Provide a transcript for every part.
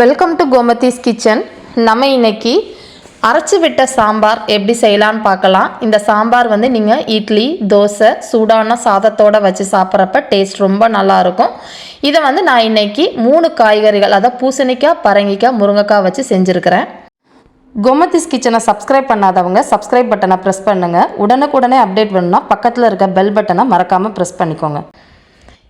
Welcome to Gomathi's kitchen நம்ம இன்னைக்கு அரைச்சி விட்ட சாம்பார் எப்படி செய்யலான்னு பார்க்கலாம். இந்த சாம்பார் வந்து நீங்கள் இட்லி தோசை சூடான சாதத்தோட வச்சு சாப்பிட்றப்ப டேஸ்ட் ரொம்ப நல்லா இருக்கும். இதை வந்து நான் இன்னைக்கு மூணு காய்கறிகள் அதாவது பூசணிக்காய் பரங்கிக்காய் முருங்கைக்காய் வச்சு செஞ்சுருக்கிறேன். கோமதிஸ் கிச்சனை சப்ஸ்கிரைப் பண்ணாதவங்க சப்ஸ்கிரைப் பட்டனை ப்ரெஸ் பண்ணுங்கள் உடனுக்குடனே அப்டேட் வேணும்னா பக்கத்தில் இருக்க பெல் பட்டனை மறக்காமல் ப்ரெஸ் பண்ணிக்கோங்க.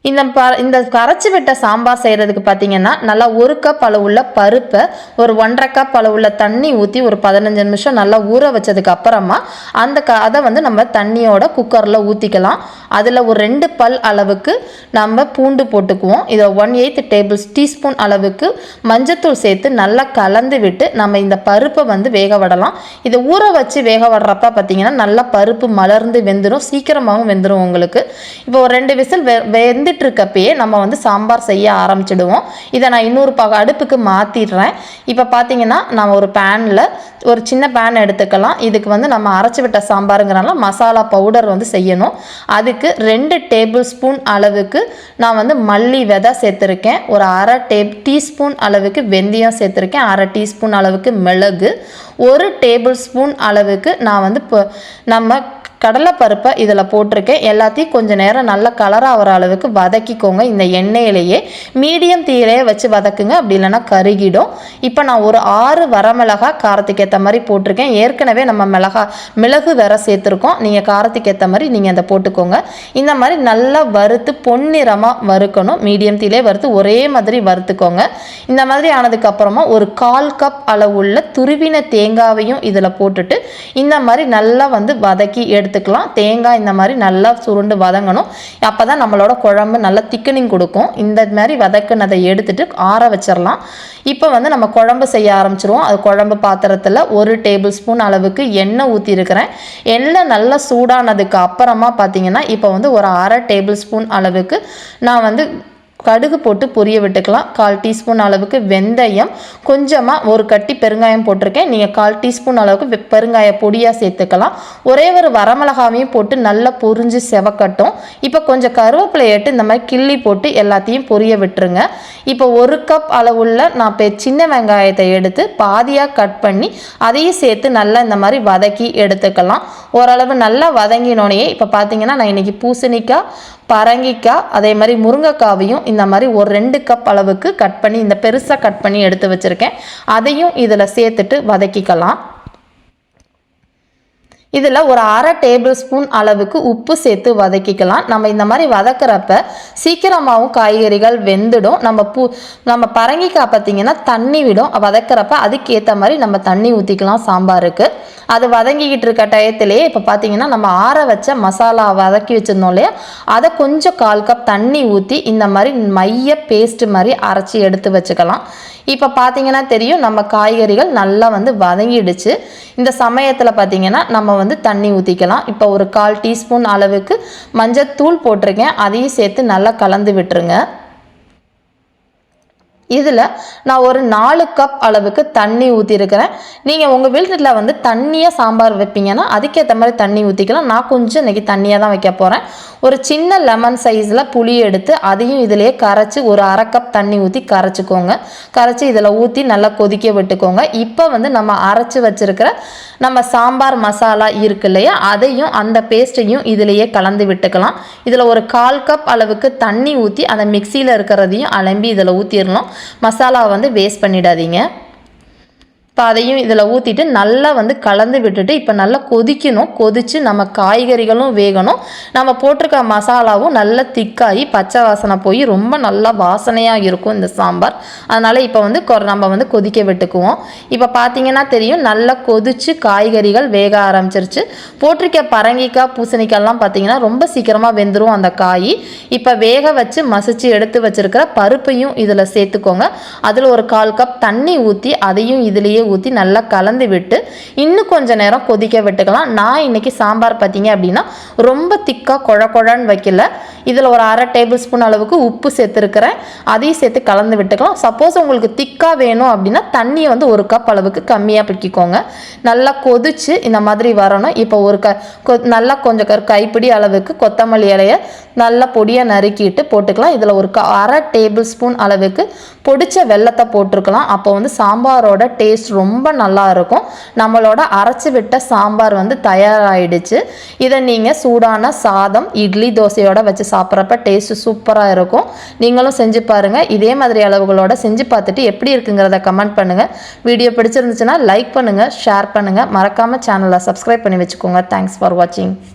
இந்த ப இந்த கரைச்சி விட்ட சாம்பார் செய்கிறதுக்கு பார்த்தீங்கன்னா நல்லா ஒரு கப் அளவுள்ள பருப்பை ஒரு ஒன்றரை கப் அளவுள்ள தண்ணி ஊற்றி ஒரு பதினஞ்சு நிமிஷம் நல்லா ஊற வச்சதுக்கு அப்புறமா அந்த க அதை வந்து நம்ம தண்ணியோட குக்கரில் ஊற்றிக்கலாம் அதில் ஒரு ரெண்டு பல் அளவுக்கு நம்ம பூண்டு போட்டுக்குவோம். இதை ஒன் எயித் டேபிள் டீஸ்பூன் அளவுக்கு மஞ்சத்தூள் சேர்த்து நல்லா கலந்து விட்டு நம்ம இந்த பருப்பை வந்து வேக விடலாம். இதை ஊற வச்சு வேக விடுறப்ப பார்த்தீங்கன்னா நல்லா பருப்பு மலர்ந்து வெந்துடும் சீக்கிரமாகவும் வெந்துடும் உங்களுக்கு. இப்போ ஒரு ரெண்டு விசில் வெ வெந்து வெந்துட்டு இருக்கப்பயே நம்ம வந்து சாம்பார் செய்ய ஆரம்பிச்சிடுவோம். இதை நான் இன்னொரு பக அடுப்புக்கு மாற்றிடுறேன் இப்போ பார்த்தீங்கன்னா நான் ஒரு பேனில் ஒரு சின்ன பேன் எடுத்துக்கலாம். இதுக்கு வந்து நம்ம அரைச்சி விட்ட சாம்பாருங்கிறனால மசாலா பவுடர் வந்து செய்யணும். அதுக்கு ரெண்டு டேபிள் ஸ்பூன் அளவுக்கு நான் வந்து மல்லி விதை சேர்த்துருக்கேன். ஒரு அரை டே டீஸ்பூன் அளவுக்கு வெந்தயம் சேர்த்துருக்கேன். அரை டீஸ்பூன் அளவுக்கு மிளகு. ஒரு டேபிள் ஸ்பூன் அளவுக்கு நான் வந்து இப்போ நம்ம கடலைப்பருப்பை இதில் போட்டிருக்கேன். எல்லாத்தையும் கொஞ்சம் நேரம் நல்லா கலர் ஆகிற அளவுக்கு வதக்கிக்கோங்க. இந்த எண்ணெயிலேயே மீடியம் தீயிலேயே வச்சு வதக்குங்க. அப்படி இல்லைன்னா கருகிடும். இப்போ நான் ஒரு ஆறு வரமிளகா காரத்துக்கு ஏற்ற மாதிரி போட்டிருக்கேன். ஏற்கனவே நம்ம மிளகா மிளகு வேற சேர்த்துருக்கோம். நீங்கள் காரத்துக்கு ஏற்ற மாதிரி நீங்கள் அதை போட்டுக்கோங்க. இந்த மாதிரி நல்லா வறுத்து பொன்னிறமாக வறுக்கணும். மீடியம் தீயிலே வறுத்து ஒரே மாதிரி வறுத்துக்கோங்க. இந்த மாதிரி ஆனதுக்கப்புறமா ஒரு கால் கப் அளவுள்ள துருவின தேங்காவையும் இதில் போட்டுட்டு இந்த மாதிரி நல்லா வந்து வதக்கி எடுத்து சேர்த்துக்கலாம் தேங்காய் இந்த மாதிரி நல்லா சுருண்டு வதங்கணும். அப்போ தான் நம்மளோட குழம்பு நல்லா திக்கனிங் கொடுக்கும். இந்த மாதிரி வதக்குனதை எடுத்துட்டு ஆற வச்சிடலாம் இப்போ வந்து நம்ம குழம்பு செய்ய ஆரம்பிச்சிருவோம். அது குழம்பு பாத்திரத்தில் ஒரு டேபிள் ஸ்பூன் அளவுக்கு எண்ணெய் ஊற்றிருக்கிறேன் எண்ணெய் நல்லா சூடானதுக்கு அப்புறமா பார்த்தீங்கன்னா இப்போ வந்து ஒரு அரை டேபிள் ஸ்பூன் அளவுக்கு நான் வந்து கடுகு போட்டு பொரிய விட்டுக்கலாம். கால் டீஸ்பூன் அளவுக்கு வெந்தயம். கொஞ்சமாக ஒரு கட்டி பெருங்காயம் போட்டிருக்கேன். நீங்கள் கால் டீஸ்பூன் அளவுக்கு பெருங்காய பொடியாக சேர்த்துக்கலாம். ஒரே ஒரு வரமிளகாவையும் போட்டு நல்லா பொரிஞ்சு செவக்கட்டும். இப்போ கொஞ்சம் கருவேப்பிலை ஏட்டு இந்த மாதிரி கிள்ளி போட்டு எல்லாத்தையும் பொரிய விட்டுருங்க. இப்போ ஒரு கப் அளவுள்ள நான் இப்போ சின்ன வெங்காயத்தை எடுத்து பாதியாக கட் பண்ணி அதையும் சேர்த்து நல்லா இந்த மாதிரி வதக்கி எடுத்துக்கலாம். ஓரளவு நல்லா வதங்கினோடனே இப்போ பார்த்தீங்கன்னா நான் இன்னைக்கு பூசணிக்காய் பரங்கிக்காய் அதே மாதிரி முருங்கைக்காவையும் இந்த மாதிரி ஒரு ரெண்டு கப் அளவுக்கு கட் பண்ணி இந்த பெருசாக கட் பண்ணி எடுத்து வச்சுருக்கேன். அதையும் இதில் சேர்த்துட்டு வதக்கிக்கலாம். இதில் ஒரு அரை டேபிள் ஸ்பூன் அளவுக்கு உப்பு சேர்த்து வதக்கிக்கலாம். நம்ம இந்த மாதிரி வதக்குறப்ப சீக்கிரமாகவும் காய்கறிகள் வெந்துடும். நம்ம பூ நம்ம பரங்கிக்காய் பார்த்திங்கன்னா தண்ணி விடும். வதக்குறப்ப அதுக்கேற்ற மாதிரி நம்ம தண்ணி ஊற்றிக்கலாம் சாம்பாருக்கு. அது வதங்கிக்கிட்டு இருக்க டயத்திலேயே இப்போ பார்த்தீங்கன்னா நம்ம ஆற வச்ச மசாலா வதக்கி வச்சிருந்தோம் இல்லையா? அதை கொஞ்சம் கால் கப் தண்ணி ஊற்றி இந்த மாதிரி மைய பேஸ்ட் மாதிரி அரைச்சி எடுத்து வச்சுக்கலாம். இப்போ பார்த்தீங்கன்னா தெரியும் நம்ம காய்கறிகள் நல்லா வந்து வதங்கிடுச்சு. இந்த சமயத்தில் பார்த்தீங்கன்னா நம்ம வந்து தண்ணி ஊற்றிக்கலாம் இப்போ ஒரு கால் டீஸ்பூன் அளவுக்கு மஞ்சத்தூள் போட்டிருக்கேன். அதையும் சேர்த்து நல்லா கலந்து விட்டுருங்க. இதில் நான் ஒரு நாலு கப் அளவுக்கு தண்ணி ஊற்றிருக்கிறேன் நீங்கள் உங்கள் வீட்டில் வந்து தண்ணியாக சாம்பார் வைப்பீங்கன்னா அதுக்கேற்ற மாதிரி தண்ணி ஊற்றிக்கலாம் நான் கொஞ்சம் இன்றைக்கி தண்ணியாக தான் வைக்க போகிறேன் ஒரு சின்ன லெமன் சைஸில் புளி எடுத்து அதையும் இதிலேயே கரைச்சி ஒரு அரை கப் தண்ணி ஊற்றி கரைச்சிக்கோங்க. கரைச்சி இதில் ஊற்றி நல்லா கொதிக்க விட்டுக்கோங்க. இப்போ வந்து நம்ம அரைச்சி வச்சுருக்கிற நம்ம சாம்பார் மசாலா இருக்கு இல்லையா அதையும் அந்த பேஸ்ட்டையும் இதிலேயே கலந்து விட்டுக்கலாம். இதில் ஒரு கால் கப் அளவுக்கு தண்ணி ஊற்றி அந்த மிக்சியில் இருக்கிறதையும் அலம்பி இதில் ஊற்றிடணும் மசாலாவை வந்து வேஸ்ட் பண்ணிடாதீங்க. இப்போ அதையும் இதில் ஊற்றிட்டு நல்லா வந்து கலந்து விட்டுட்டு இப்போ நல்லா கொதிக்கணும். கொதித்து நம்ம காய்கறிகளும் வேகணும். நம்ம போட்டிருக்க மசாலாவும் நல்லா திக்காகி பச்சை வாசனை போய் ரொம்ப நல்லா வாசனையாக இருக்கும் இந்த சாம்பார். அதனால் இப்போ வந்து கொ- நம்ம வந்து கொதிக்க விட்டுக்குவோம். இப்போ பார்த்தீங்கன்னா தெரியும் நல்லா கொதிச்சு காய்கறிகள் வேக ஆரம்பிச்சிருச்சு. போட்டிருக்க பரங்கிக்காய் பூசணிக்காய்லாம் பார்த்தீங்கன்னா ரொம்ப சீக்கிரமாக வெந்துடும் அந்த காய். இப்போ வேக வச்சு மசிச்சு எடுத்து வச்சுருக்கிற பருப்பையும் இதில் சேர்த்துக்கோங்க. அதில் ஒரு கால் கப் தண்ணி ஊற்றி அதையும் இதுலேயே ஊற்றி நல்லா கலந்து விட்டு இன்னும் கொஞ்சம் நேரம் கொதிக்க விட்டுக்கலாம். நான் இன்னைக்கு சாம்பார் பார்த்தீங்க அப்படின்னா ரொம்ப திக்காக குழ குழன்னு வைக்கல. இதில் ஒரு அரை டேபிள் ஸ்பூன் அளவுக்கு உப்பு சேர்த்துருக்கிறேன். அதையும் சேர்த்து கலந்து விட்டுக்கலாம். சப்போஸ் உங்களுக்கு திக்காக வேணும் அப்படின்னா தண்ணியை வந்து ஒரு கப் அளவுக்கு கம்மியாக பிடிக்கிக்கோங்க. நல்லா கொதிச்சு இந்த மாதிரி வரணும். இப்போ ஒரு க நல்லா கொஞ்சம் கைப்பிடி அளவுக்கு கொத்தமல்லி இலையை நல்லா பொடியாக நறுக்கிட்டு போட்டுக்கலாம். இதில் ஒரு க- அரை டேபிள் ஸ்பூன் அளவுக்கு பொடிச்ச வெல்லத்தை போட்டிருக்கலாம். அப்போ வந்து சாம்பாரோட டேஸ்ட் ரொம்ப நல்லா இருக்கும். நம்மளோட அரைச்சி விட்ட சாம்பார் வந்து தயாராகிடுச்சு இதை நீங்கள் சூடான சாதம் இட்லி தோசையோட வச்சு சாப்பிட்றப்ப டேஸ்ட்டு சூப்பராக இருக்கும். நீங்களும் செஞ்சு பாருங்கள் இதே மாதிரி அளவுகளோட செஞ்சு பார்த்துட்டு எப்படி இருக்குங்கிறத கமெண்ட் பண்ணுங்கள் வீடியோ பிடிச்சிருந்துச்சுன்னா லைக் பண்ணுங்கள் ஷேர் பண்ணுங்கள் மறக்காமல் சேனலை சப்ஸ்கிரைப் பண்ணி வச்சுக்கோங்க. தேங்க்ஸ் ஃபார் வாட்சிங்